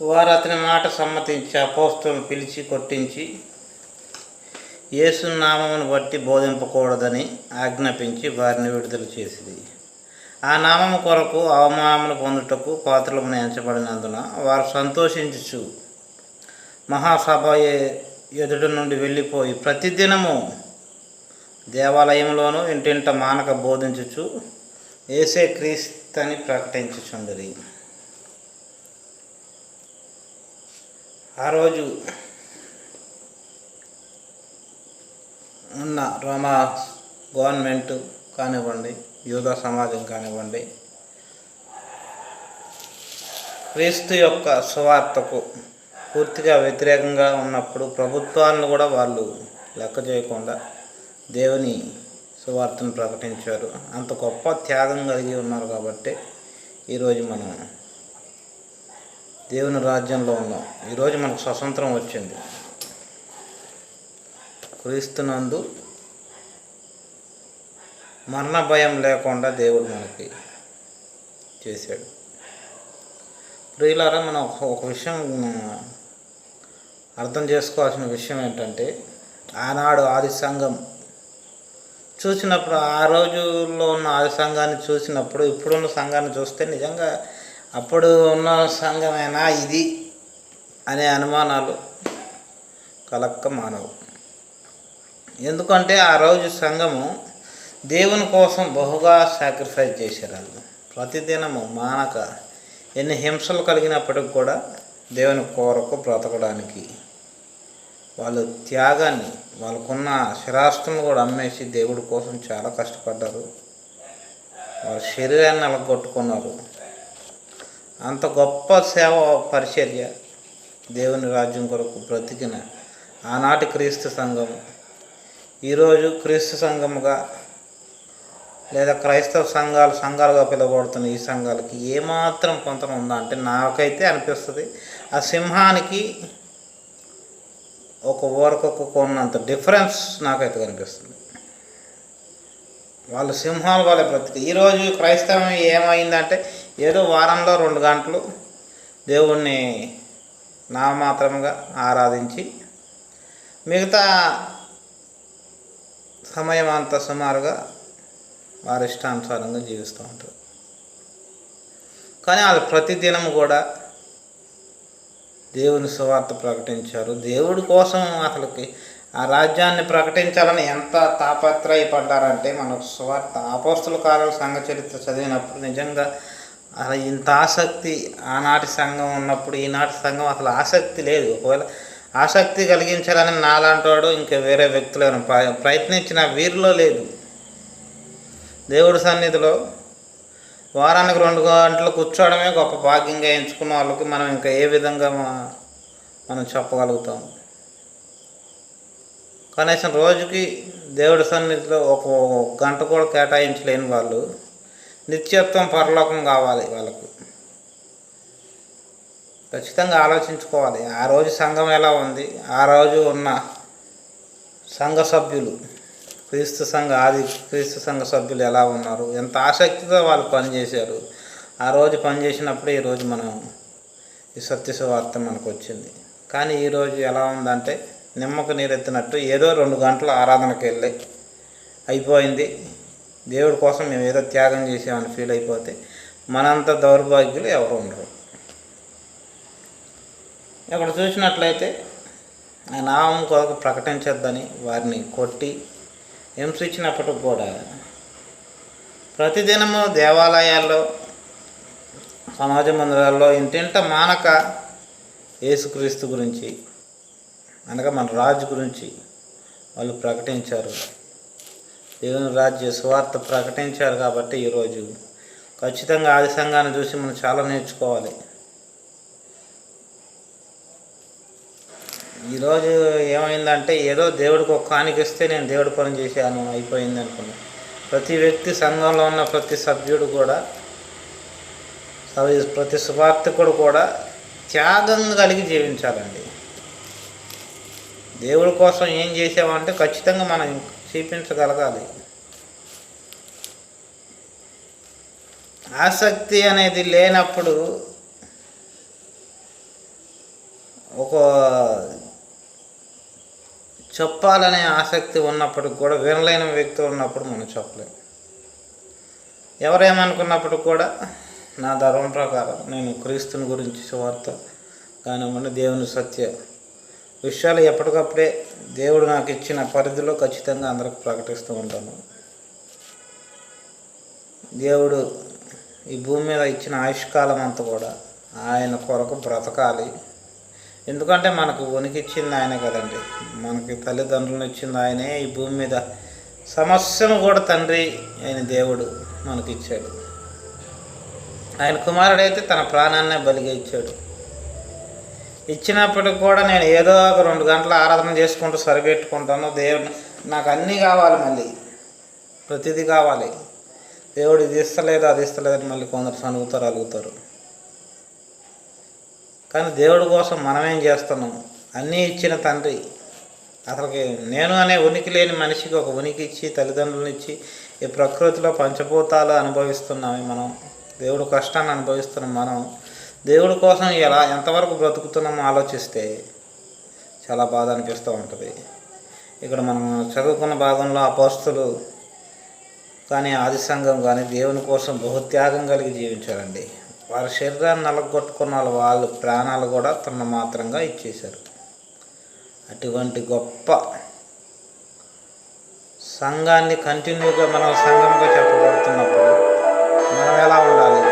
వారు అతని మాట సమ్మతించి అపోస్తులను పిలిచి కొట్టించి యేసునామమును బట్టి బోధింపకూడదని ఆజ్ఞాపించి వారిని విడుదల చేసింది ఆ నామము కొరకు అవమానములు పొందుటకు పాత్రలను ఎంచబడినందున వారు సంతోషించుచు మహాసభ ఎదుట ఎదుటి నుండి వెళ్ళిపోయి ప్రతిదినము దేవాలయంలోనూ ఇంటింట మానక బోధించుచు ఏసే క్రీస్తని ప్రకటించుచుండరి. ఆ రోజు ఉన్న రోమా గవర్నమెంట్ కానివ్వండి యూదా సమాజం కానివ్వండి క్రీస్తు యొక్క సువార్తకు పూర్తిగా వ్యతిరేకంగా ఉన్నప్పుడు ప్రభుత్వాలను కూడా వాళ్ళు లెక్క చేయకుండా దేవుని సువార్తను ప్రకటించారు. అంత గొప్ప త్యాగం కలిగి ఉన్నారు కాబట్టి ఈరోజు మనం దేవుని రాజ్యంలో ఉన్నాం. ఈరోజు మనకు స్వతంత్రం వచ్చింది. క్రీస్తునందు మరణ భయం లేకుండా దేవుడు మనకి చేశాడు. ప్రియులారా మనం ఒక విషయం అర్థం చేసుకోవాల్సిన విషయం ఏంటంటే ఆనాడు ఆది సంఘం చూసినప్పుడు ఆ రోజుల్లో ఉన్న ఆది సంఘాన్ని చూసినప్పుడు ఇప్పుడున్న సంఘాన్ని చూస్తే నిజంగా అప్పుడు ఉన్న సంఘమేనా ఇది? అనే అనుమానాలు కలక్క మానవు. ఎందుకంటే ఆ రోజు సంఘము దేవుని కోసం బహుగా సాక్రిఫైస్ చేశారు వాళ్ళు ప్రతిదినము మానక ఎన్ని హింసలు కలిగినప్పటికి కూడా దేవుని కోరకు బ్రతకడానికి వాళ్ళు త్యాగాన్ని వాళ్ళకున్న శిరాస్తులను కూడా అమ్మేసి దేవుడి కోసం చాలా కష్టపడ్డారు. వాళ్ళ శరీరాన్ని అలగొట్టుకున్నారు. అంత గొప్ప సేవ పరిచర్య దేవుని రాజ్యం కొరకు బ్రతికిన ఆనాటి క్రీస్తు సంఘం. ఈరోజు క్రీస్తు సంఘముగా లేదా క్రైస్తవ సంఘాలు సంఘాలుగా పిలువబడుతున్న ఈ సంఘాలకి ఏమాత్రం కొంత ఉందా అంటే నాకైతే అనిపిస్తుంది. ఆ సింహానికి ఒక ఊరకొక కొన్నంత డిఫరెన్స్ నాకైతే కనిపిస్తుంది. వాళ్ళు సింహాలు వాళ్ళ బ్రతికి ఈరోజు క్రైస్తవం ఏమైందంటే ఏదో వారంలో రెండు గంటలు దేవుణ్ణి నామాత్రముగా ఆరాధించి మిగతా సమయం అంతా సుమారుగా వారి ఇష్టానుసారంగా జీవిస్తూ ఉంటారు. కానీ వాళ్ళు ప్రతిదినం కూడా దేవుని సువార్త ప్రకటించారు. దేవుడి కోసం అసలుకి ఆ రాజ్యాన్ని ప్రకటించాలని ఎంత తాపత్రయపడ్డారంటే మనకు సువార్త అపోస్తుల కాలం సంఘ చరిత్ర చదివినప్పుడు నిజంగా అసలు ఇంత ఆసక్తి ఆనాటి సంఘం ఉన్నప్పుడు ఈనాటి సంఘం అసలు ఆసక్తి లేదు. ఒకవేళ ఆసక్తి కలిగించాలని నాలాంటోడు ఇంకా వేరే వ్యక్తులు ప్రయత్నించిన వీరిలో లేదు. దేవుడి సన్నిధిలో వారానికి రెండు గంటలు కూర్చోవడమే గొప్ప భాగ్యంగా ఎంచుకున్న వాళ్ళకి మనం ఇంకా ఏ విధంగా మనం చెప్పగలుగుతాం? కనీసం రోజుకి దేవుడి సన్నిధిలో ఒక గంట కూడా కేటాయించలేని వాళ్ళు నిత్యత్వం పరలోకం కావాలి వాళ్ళకు. ఖచ్చితంగా ఆలోచించుకోవాలి. ఆ రోజు సంఘం ఎలా ఉంది? ఆ రోజు ఉన్న సంఘ సభ్యులు క్రీస్తు సంఘ ఆది క్రీస్తు సంఘ సభ్యులు ఎలా ఉన్నారు? ఎంత ఆసక్తితో వాళ్ళు పనిచేశారు? ఆ రోజు పనిచేసినప్పుడు ఈరోజు మనం ఈ సత్య సువార్త మనకు వచ్చింది కానీ ఈరోజు ఎలా ఉందంటే నిమ్మకు నీరెత్తినట్టు ఏదో రెండు గంటలు ఆరాధనకి వెళ్ళి అయిపోయింది. దేవుడి కోసం మేము ఏదో త్యాగం చేసామని ఫీల్ అయిపోతే మనంత దౌర్భాగ్యులు ఎవరు ఉండరు. ఇక్కడ చూసినట్లయితే ఆ నామం కొరకు ప్రకటించొద్దని వారిని కొట్టి హింసించినప్పటికి కూడా ప్రతిదినము దేవాలయాల్లో సమాజ మందిరాల్లో ఇంటింట మానక యేసుక్రీస్తు గురించి అనగా మన రాజు గురించి వాళ్ళు ప్రకటించారు. దేవుని రాజ్య సువార్త ప్రకటించారు కాబట్టి ఈరోజు ఖచ్చితంగా ఆది సంఘాన్ని చూసి మనం చాలా నేర్చుకోవాలి. ఈరోజు ఏమైందంటే ఏదో దేవుడికి ఒక కానికిస్తే నేను దేవుడి పని చేశాను అయిపోయింది అనుకున్నాను ప్రతి వ్యక్తి సంఘంలో ఉన్న ప్రతి సభ్యుడు కూడా ప్రతి సువార్థకుడు కూడా త్యాగం కలిగి జీవించాలండి. దేవుడి కోసం ఏం చేసామంటే ఖచ్చితంగా మనం చూపించగలగాలి. ఆసక్తి అనేది లేనప్పుడు ఒక చెప్పాలనే ఆసక్తి ఉన్నప్పటికి కూడా వినలేని వ్యక్తి ఉన్నప్పుడు మనం చెప్పలేము ఎవరేమనుకున్నప్పుడు కూడా నా ధర్మం ప్రకారం నేను క్రీస్తుని గురించి వార్త కానివ్వండి దేవుని సత్య విషయాలు ఎప్పటికప్పుడే దేవుడు నాకు ఇచ్చిన పరిధిలో ఖచ్చితంగా అందరికి ప్రకటిస్తూ ఉంటాను. దేవుడు ఈ భూమి మీద ఇచ్చిన ఆయుష్కాలం అంతా కూడా ఆయన కొరకు బ్రతకాలి. ఎందుకంటే మనకు ఉనికి ఇచ్చింది ఆయనే కదండి. మనకి తల్లిదండ్రులను ఇచ్చింది ఆయనే ఈ భూమి మీద. సమస్యను కూడా తండ్రి ఆయన దేవుడు మనకి ఇచ్చాడు ఆయన కుమారుడైతే తన ప్రాణాన్నే బలిగా ఇచ్చాడు. ఇచ్చినప్పటికి కూడా నేను ఏదో ఒక రెండు గంటల ఆరాధన చేసుకుంటూ సరిపెట్టుకుంటాను. దేవుడు నాకు అన్నీ కావాలి మళ్ళీ. ప్రతిదీ కావాలి. దేవుడు ఇది ఇస్తలేదు అది ఇస్తలేదని మళ్ళీ కొందరు సనుగుతారు అలుగుతారు. కానీ దేవుడి కోసం మనమేం చేస్తున్నాం? అన్నీ ఇచ్చిన తండ్రి. అసలుకి నేను అనే ఉనికి లేని మనిషికి ఒక ఉనికి ఇచ్చి తల్లిదండ్రులను ఇచ్చి ఈ ప్రకృతిలో పంచభూతాలు అనుభవిస్తున్నామే మనం. దేవుడు కష్టాన్ని అనుభవిస్తున్నాం మనం. దేవుడి కోసం ఎలా ఎంతవరకు బ్రతుకుతున్నామో ఆలోచిస్తే చాలా బాధ అనిపిస్తూ ఉంటుంది. ఇక్కడ మనం చదువుకున్న భాగంలో అపోస్తులు కానీ ఆది సంఘం కానీ దేవుని కోసం బహుత్యాగం కలిగి జీవించారండి. వారి శరీరాన్ని నలగొట్టుకున్న వాళ్ళు వాళ్ళ ప్రాణాలు కూడా తన మాత్రంగా ఇచ్చేశారు. అటువంటి గొప్ప సంఘాన్ని కంటిన్యూగా మనం సంఘంగా చెప్పబడుతున్నప్పుడు మనం ఎలా ఉండాలి?